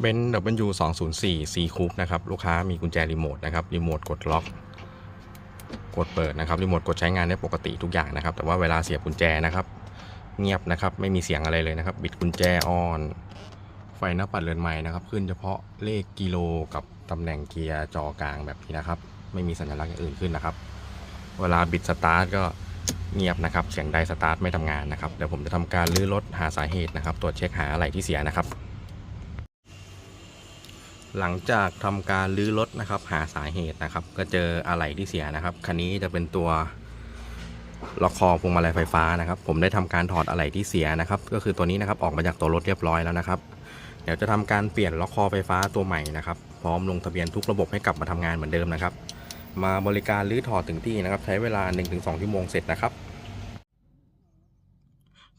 เบนซ์ W 2 0 4 C Coupe นะครับ ลูกค้ามีกุญแจรีโมทนะครับ รีโมทกดล็อก กดเปิดนะครับ รีโมทกดใช้งานได้ปกติทุกอย่างนะครับ แต่ว่าเวลาเสียบกุญแจนะครับ เงียบนะครับ ไม่มีเสียงอะไรเลยนะครับ บิดกุญแจออน ไฟหน้าปัดเรือนใหม่นะครับ ขึ้นเฉพาะเลขกิโลกับตำแหน่งเกียร์จอกลางแบบนี้นะครับ ไม่มีสัญลักษณ์อย่างอื่นขึ้นนะครับ เวลาบิดสตาร์ทก็เงียบนะครับ เสียงใดสตาร์ทไม่ทำงานนะครับ เดี๋ยวผมจะทำการลื้อรถหาสาเหตุนะครับ ตรวจเช็คหาอะไรที่เสียนะครับ หลังจากทำการลื้อรถนะครับ หาสาเหตุนะครับ ก็เจออะไรที่เสียนะครับคันนี้จะเป็นตัวล็อกคอพวงมาลัยไฟฟ้านะครับ ผมได้ทำการถอดอะไรที่เสียนะครับ ก็คือตัวนี้นะครับออกมาจากตัวรถเรียบร้อยแล้วนะครับ เดี๋ยวจะทำการเปลี่ยนล็อกคอไฟฟ้าตัวใหม่นะครับ พร้อมลงทะเบียนทุกระบบให้กลับมาทำงานเหมือนเดิมนะครับ มาบริการรื้อถอดถึงที่นะครับ ใช้เวลา 1-2 ชั่วโมงเสร็จนะครับ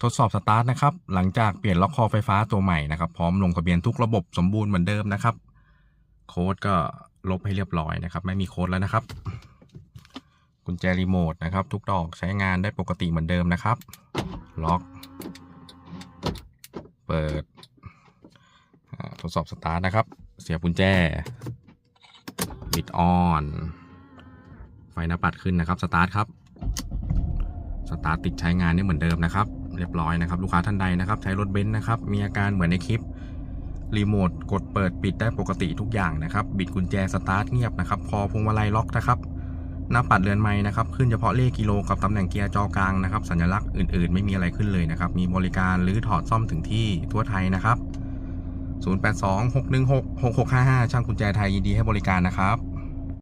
ทดสอบสตาร์ทนะครับ หลังจากเปลี่ยนล็อกคอไฟฟ้าตัวใหม่นะครับ พร้อมลงทะเบียนทุกระบบสมบูรณ์เหมือนเดิมนะครับ โค้ดก็ลบให้เรียบร้อยนะครับ ไม่มีโค้ดแล้วนะครับ กุญแจรีโมทนะครับ ทุกดอกใช้งานได้ปกติเหมือนเดิมนะครับ ล็อก เปิดทดสอบสตาร์ทนะครับ เสียบกุญแจ บิดออน ไฟหน้าปัดขึ้นนะครับ สตาร์ทครับ สตาร์ทติดใช้งานได้เหมือนเดิมนะครับ เรียบร้อยนะครับ ลูกค้าท่านใดนะครับ ใช้รถเบนซ์นะครับ มีอาการเหมือนในคลิป รีโมทกดเปิดปิดได้ปกติทุกอย่างนะครับ บิดกุญแจสตาร์ทเงียบนะครับ พอพวงมาลัยล็อกนะครับหน้าปัดเรือนไม้นะครับ ขึ้นเฉพาะเลขกิโลกับตำแหน่งเกียร์จอกลางนะครับ สัญลักษณ์อื่นๆ ไม่มีอะไรขึ้นเลยนะครับ มีบริการหรือถอดซ่อมถึงที่ทั่วไทยนะครับ 082 616 6655 ช่างกุญแจไทยยินดีให้บริการนะครับ